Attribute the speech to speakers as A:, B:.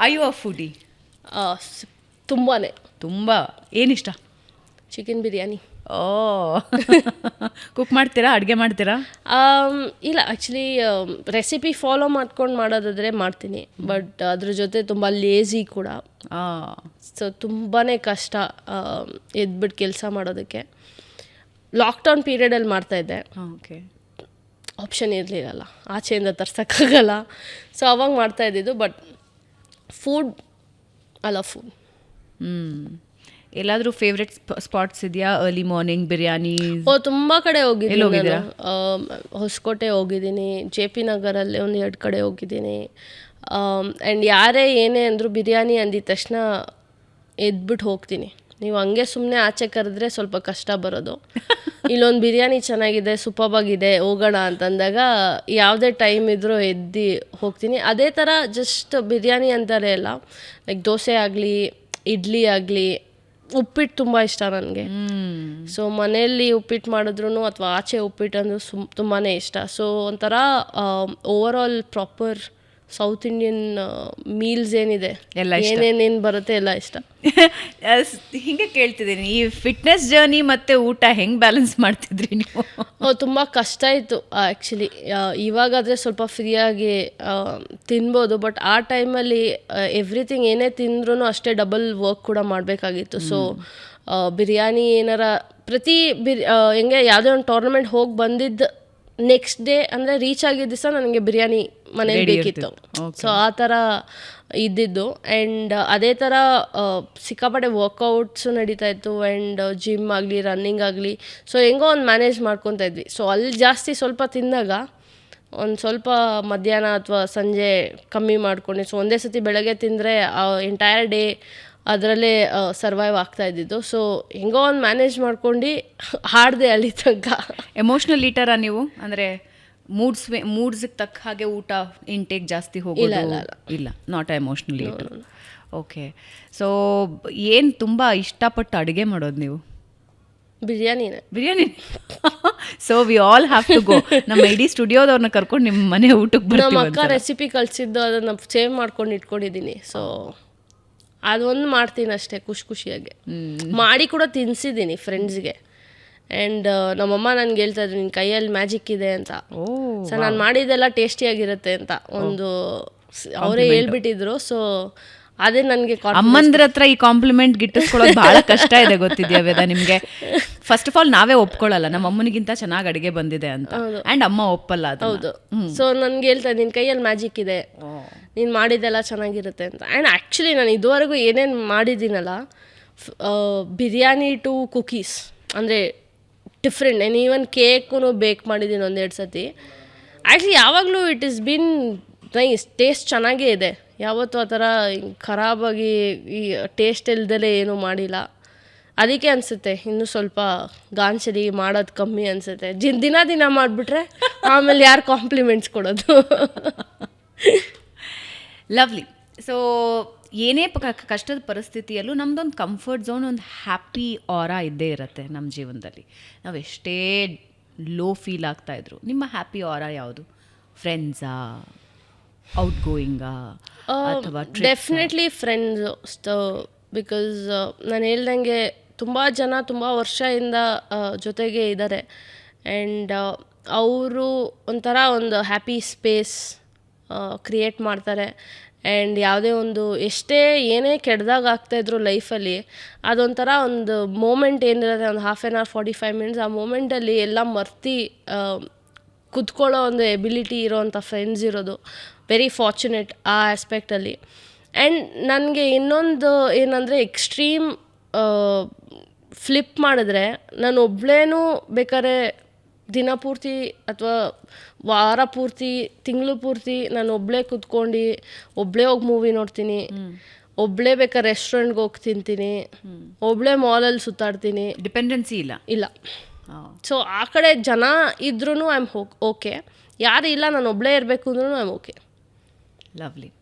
A: I you a foodie
B: ತುಂಬಾ
A: ತುಂಬ. ಏನಿಷ್ಟ?
B: ಚಿಕನ್ ಬಿರಿಯಾನಿ
A: ಓ. ಕುಕ್ ಮಾಡ್ತೀರಾ? ಅಡುಗೆ ಮಾಡ್ತೀರಾ?
B: ಇಲ್ಲ ಆ್ಯಕ್ಚುಲಿ ರೆಸಿಪಿ ಫಾಲೋ ಮಾಡ್ಕೊಂಡು ಮಾಡೋದಾದರೆ ಮಾಡ್ತೀನಿ. ಬಟ್ ಅದ್ರ ಜೊತೆ ತುಂಬ ಲೇಜಿ ಕೂಡ. ಸೊ ತುಂಬಾ ಕಷ್ಟ ಎದ್ಬಿಟ್ಟು ಕೆಲಸ ಮಾಡೋದಕ್ಕೆ. ಲಾಕ್ಡೌನ್ ಪೀರಿಯಡಲ್ಲಿ ಮಾಡ್ತಾಯಿದ್ದೆ
A: ಓಕೆ
B: ಆಪ್ಷನ್ ಇರಲಿಲ್ಲಲ್ಲ ಆಚೆಯಿಂದ ತರ್ಸೋಕ್ಕಾಗಲ್ಲ. ಸೊ ಅವಾಗ ಮಾಡ್ತಾ ಇದ್ದಿದ್ದು ಬಟ್ ಫುಡ್ ಅಲ್ಲ ಫುಡ್
A: ಹ್ಞೂ ಎಲ್ಲಾದರೂ ಫೇವ್ರೆಟ್ ಸ್ಪಾಟ್ಸ್ ಇದೆಯಾ? ಅರ್ಲಿ ಮಾರ್ನಿಂಗ್ ಬಿರಿಯಾನಿ
B: ಓ ತುಂಬ ಕಡೆ ಹೋಗಿದ್ದೀನಿ. ಹೊಸಕೋಟೆ ಹೋಗಿದ್ದೀನಿ ಜೆ ಪಿ ನಗರಲ್ಲಿ ಒಂದು ಎರಡು ಕಡೆ ಹೋಗಿದ್ದೀನಿ. ಆ್ಯಂಡ್ ಯಾರೇ ಏನೇ ಅಂದರೂ ಬಿರಿಯಾನಿ ಅಂದಿದ ತಕ್ಷಣ ಎದ್ಬಿಟ್ಟು ಹೋಗ್ತೀನಿ. ನೀವು ಹಂಗೆ ಸುಮ್ಮನೆ ಆಚೆ ಕರೆದ್ರೆ ಸ್ವಲ್ಪ ಕಷ್ಟ ಬರೋದು. ಇಲ್ಲೊಂದು ಬಿರಿಯಾನಿ ಚೆನ್ನಾಗಿದೆ ಸೂಪರ್ಬಾಗಿದೆ ಹೋಗೋಣ ಅಂತಂದಾಗ ಯಾವುದೇ ಟೈಮ್ ಇದ್ರೂ ಎದ್ದು ಹೋಗ್ತೀನಿ. ಅದೇ ಥರ ಜಸ್ಟ್ ಬಿರಿಯಾನಿ ಅಂತಾರೆ ಅಲ್ಲ ಲೈಕ್ ದೋಸೆ ಆಗಲಿ ಇಡ್ಲಿ ಆಗಲಿ ಉಪ್ಪಿಟ್ಟು ತುಂಬ ಇಷ್ಟ ನನಗೆ. ಸೊ ಮನೆಯಲ್ಲಿ ಉಪ್ಪಿಟ್ಟು ಮಾಡಿದ್ರು ಅಥವಾ ಆಚೆ ಉಪ್ಪಿಟ್ಟು ಅಂದರೂ ಸುಮ್ ತುಂಬಾ ಇಷ್ಟ. ಸೊ ಒಂಥರ overall proper South Indian meals ಏನಿದೆ?
A: ಎಲ್ಲ.
B: ಏನೇನೇನು ಬರುತ್ತೆ ಎಲ್ಲ ಇಷ್ಟ.
A: ಹಿಂಗೆ ಕೇಳ್ತಿದ್ದೀನಿ. ಈ ಫಿಟ್ನೆಸ್ ಜರ್ನಿ ಮತ್ತು ಊಟ ಹೆಂಗೆ ಬ್ಯಾಲೆನ್ಸ್ ಮಾಡ್ತಿದ್ರಿ ನೀವು?
B: ತುಂಬ ಕಷ್ಟ ಇತ್ತು ಆ್ಯಕ್ಚುಲಿ ಇವಾಗಾದರೆ ಸ್ವಲ್ಪ ಫ್ರೀಯಾಗಿ ತಿನ್ಬೋದು ಬಟ್ ಆ ಟೈಮಲ್ಲಿ ಎವ್ರಿಥಿಂಗ್ ಏನೇ ತಿಂದ್ರೂ ಅಷ್ಟೇ ಡಬಲ್ ವರ್ಕ್ ಕೂಡ ಮಾಡಬೇಕಾಗಿತ್ತು. ಸೊ ಬಿರಿಯಾನಿ ಏನಾರ ಪ್ರತಿ ಬಿರಿ ಹೆಂಗೆ ಯಾವುದೇ ಒಂದು ಟೂರ್ನಮೆಂಟ್ ಹೋಗಿ ಬಂದಿದ್ದು ನೆಕ್ಸ್ಟ್ ಡೇ ಅಂದರೆ ರೀಚ್ ಆಗಿದ್ದ ದಿವಸ ನನಗೆ ಬಿರಿಯಾನಿ ಮನೇಲಿ ಬೇಕಿತ್ತು. ಸೊ ಆ ಥರ ಇದ್ದಿದ್ದು. ಆ್ಯಂಡ್ ಅದೇ ಥರ ಸಿಕ್ಕಾಪಟ್ಟೆ ವರ್ಕೌಟ್ಸು ನಡೀತಾ ಇತ್ತು. ಆ್ಯಂಡ್ ಜಿಮ್ ಆಗಲಿ ರನ್ನಿಂಗ್ ಆಗಲಿ. ಸೊ ಹೆಂಗೋ ಒಂದು ಮ್ಯಾನೇಜ್ ಮಾಡ್ಕೊತಾ ಇದ್ವಿ. ಸೊ ಅಲ್ಲಿ ಜಾಸ್ತಿ ಸ್ವಲ್ಪ ತಿಂದಾಗ ಒಂದು ಸ್ವಲ್ಪ ಮಧ್ಯಾಹ್ನ ಅಥವಾ ಸಂಜೆ ಕಮ್ಮಿ ಮಾಡ್ಕೊಂಡು ಸೊ ಒಂದೇ ಸತಿ ಬೆಳಗ್ಗೆ ತಿಂದರೆ ಎಂಟೈರ್ ಡೇ ಅದರಲ್ಲೇ ಸರ್ವೈವ್ ಆಗ್ತಾ ಇದ್ದಿದ್ದು. ಸೊ ಹೆಂಗೋ ಒಂದು ಮ್ಯಾನೇಜ್ ಮಾಡ್ಕೊಂಡು ಹಾಡಿದೆ ಅಲ್ಲಿ ತನಕ.
A: ಎಮೋಷ್ನಲ್ ಲೀಟರಾ ನೀವು? ಅಂದ್ರೆ ಮೂಡ್ಸ್ ಮೂಡ್ಸ್ಗೆ ತಕ್ಕ ಹಾಗೆ ಊಟ ಇಂಟೇಕ್ ಜಾಸ್ತಿ ಹೋಗೋದು
B: ಇಲ್ಲ,
A: ನಾಟ್ ಎಮೋಷ್ನಲಿ ಓಕೆ ಸೊ ಏನು ತುಂಬ ಇಷ್ಟಪಟ್ಟು ಅಡುಗೆ ಮಾಡೋದು ನೀವು?
B: ಬಿರಿಯಾನಿನೇ.
A: Biryani. So we all have to go ನಮ್ಮ ಇಡೀ ಸ್ಟುಡಿಯೋದವ್ರನ್ನ ಕರ್ಕೊಂಡು ನಿಮ್ಮ ಮನೆ ಊಟಕ್ಕೆ
B: ನಮ್ಮ
A: ಬರ್ತೀವಿ
B: ಅಕ್ಕ ರೆಸಿಪಿ ಕಳಿಸಿದ್ದು ಅದನ್ನು ಸೇವ್ ಮಾಡ್ಕೊಂಡು ಇಟ್ಕೊಂಡಿದ್ದೀನಿ. ಸೊ ಅದೊಂದು ಮಾಡ್ತೀನಿ ಅಷ್ಟೇ ಖುಷಿ ಖುಷಿಯಾಗಿ. ಮಾಡಿ ಕೂಡ ತಿನ್ಸಿದ್ದೀನಿ ಫ್ರೆಂಡ್ಸ್ಗೆ ಆ್ಯಂಡ್ ನಮ್ಮಮ್ಮ ನನಗೆ ಹೇಳ್ತಾ ಇದ್ರು ನಿನ್ನ ಕೈಯಲ್ಲಿ ಮ್ಯಾಜಿಕ್ ಇದೆ ಅಂತ. ಸೊ ನಾನು ಮಾಡಿದ್ದೆಲ್ಲ ಟೇಸ್ಟಿಯಾಗಿರುತ್ತೆ ಅಂತ ಒಂದು ಅವರೇ ಹೇಳ್ಬಿಟ್ಟಿದ್ರು. ಸೊ ಅದೇ ನನಗೆ
A: ಅಮ್ಮಂದ್ರ ಹತ್ರ ಈ ಕಾಂಪ್ಲಿಮೆಂಟ್ ಗಿಟ್ಟಿಸ್ಕೊಳ್ಳೋದು ಬಹಳ ಕಷ್ಟ ಇದೆ ಗೊತ್ತಿದ್ಯಾ ವೇದ ನಿಮಗೆ? ಫಸ್ಟ್ ಆಫ್ ಆಲ್ ನಾವೇ ಒಪ್ಕೊಳ್ಳಲ್ಲ ನಮ್ಮ ಅಮ್ಮನಿಗಿಂತ ಚೆನ್ನಾಗಿ ಅಡುಗೆ ಬಂದಿದೆ ಅಂತ. ಆ್ಯಂಡ್ ಅಮ್ಮ ಒಪ್ಪಲ್ಲ.
B: ಹೌದು. ಸೊ ನನಗೆ ಹೇಳ್ತಾ ನಿನ್ನ ಕೈಯಲ್ಲಿ ಮ್ಯಾಜಿಕ್ ಇದೆ. ನೀನು ಮಾಡಿದ್ದೆಲ್ಲ ಚೆನ್ನಾಗಿರುತ್ತೆ ಅಂತ. ಆ್ಯಂಡ್ ಆ್ಯಕ್ಚುಲಿ ನಾನು ಇದುವರೆಗೂ ಏನೇನು ಮಾಡಿದ್ದೀನಲ್ಲ ಬಿರಿಯಾನಿ ಟು ಕುಕೀಸ್ ಅಂದರೆ ಡಿಫ್ರೆಂಟ್ ಏನು ಈವನ್ ಕೇಕೂ ಬೇಕ್ ಮಾಡಿದ್ದೀನಿ ಒಂದೆರಡು ಸತಿ. ಆ್ಯಕ್ಚುಲಿ ಯಾವಾಗಲೂ it is been nice taste ಚೆನ್ನಾಗೇ ಇದೆ. ಯಾವತ್ತೂ ಆ ಥರ ಖರಾಬಾಗಿ ಈ ಟೇಸ್ಟ್ ಇಲ್ದಲೇ ಏನೂ ಮಾಡಿಲ್ಲ. ಅದಕ್ಕೆ ಅನಿಸುತ್ತೆ, ಇನ್ನೂ ಸ್ವಲ್ಪ ಗಾಂಚಲಿ ಮಾಡೋದು ಕಮ್ಮಿ ಅನಿಸುತ್ತೆ. ಜಿ ದಿನ ದಿನ ಮಾಡಿಬಿಟ್ರೆ ಆಮೇಲೆ ಯಾರು ಕಾಂಪ್ಲಿಮೆಂಟ್ಸ್ ಕೊಡೋದು?
A: ಲವ್ಲಿ ಸೊ ಏನೇ ಪ- ಕಷ್ಟದ ಪರಿಸ್ಥಿತಿಯಲ್ಲೂ ನಮ್ದೊಂದು ಕಂಫರ್ಟ್ ಝೋನ್ ಒಂದು ಹ್ಯಾಪಿ ಆರ ಇದ್ದೇ ಇರುತ್ತೆ ನಮ್ಮ ಜೀವನದಲ್ಲಿ. ನಾವು ಎಷ್ಟೇ ಲೋ ಫೀಲ್ ಆಗ್ತಾ ಇದ್ರು ನಿಮ್ಮ ಹ್ಯಾಪಿ ಆರ ಯಾವುದು? ಫ್ರೆಂಡ್ಸಾ ಔಟ್ ಗೋಯಿಂಗಾ ಅಥವಾ
B: ಡೆಫಿನೆಟ್ಲಿ ಫ್ರೆಂಡ್ಸು ಬಿಕಾಸ್ ನಾನು ಹೇಳ್ದಂಗೆ ತುಂಬ ಜನ ತುಂಬ ವರ್ಷದಿಂದ ಜೊತೆಗೆ ಇದ್ದಾರೆ ಆ್ಯಂಡ್ ಅವರು ಒಂಥರ ಒಂದು ಹ್ಯಾಪಿ ಸ್ಪೇಸ್ ಕ್ರಿಯೇಟ್ ಮಾಡ್ತಾರೆ. ಆ್ಯಂಡ್ ಯಾವುದೇ ಒಂದು, ಎಷ್ಟೇ ಏನೇ ಕೆಡ್ದಾಗ ಆಗ್ತಾಯಿದ್ರು ಲೈಫಲ್ಲಿ ಅದೊಂಥರ ಒಂದು ಮೂಮೆಂಟ್ ಏನಿರುತ್ತೆ, ಒಂದು half an hour forty five minutes ಆ ಮೂಮೆಂಟಲ್ಲಿ ಎಲ್ಲ ಮರ್ತಿ ಕುತ್ಕೊಳ್ಳೋ ಒಂದು ಎಬಿಲಿಟಿ ಇರೋವಂಥ ಫ್ರೆಂಡ್ಸ್ ಇರೋದು. ವೆರಿ ಫಾರ್ಚುನೇಟ್ ಆ ಆಸ್ಪೆಕ್ಟಲ್ಲಿ ಆ್ಯಂಡ್ ನನಗೆ ಇನ್ನೊಂದು ಏನಂದರೆ ಎಕ್ಸ್ಟ್ರೀಮ್ ಫ್ಲಿಪ್ ಮಾಡಿದ್ರೆ ನಾನು ಒಬ್ಳೇನೂ ಬೇಕಾದ್ರೆ ದಿನ ಪೂರ್ತಿ ಅಥವಾ ವಾರ ಪೂರ್ತಿ ತಿಂಗಳು ಪೂರ್ತಿ ನಾನು ಒಬ್ಬಳೇ ಕುತ್ಕೊಂಡು ಒಬ್ಬಳೇ ಹೋಗಿ ಮೂವಿ ನೋಡ್ತೀನಿ. ಒಬ್ಬಳೇ ಬೇಕಾ ರೆಸ್ಟೋರೆಂಟ್ಗೆ ಹೋಗಿ ತಿಂತೀನಿ. ಒಬ್ಬಳೇ ಮಾಲಲ್ಲಿ ಸುತ್ತಾಡ್ತೀನಿ.
A: ಡಿಪೆಂಡೆನ್ಸಿ ಇಲ್ಲ.
B: ಇಲ್ಲ. ಸೊ ಆ ಕಡೆ ಜನ ಇದ್ರೂ ಐ ಆಮ್ ಓಕೆ ಯಾರು ಇಲ್ಲ ನಾನು ಒಬ್ಬಳೇ ಇರಬೇಕು ಅಂದ್ರೂ ಐ ಆಮ್ ಓಕೆ
A: ಲವ್ಲಿ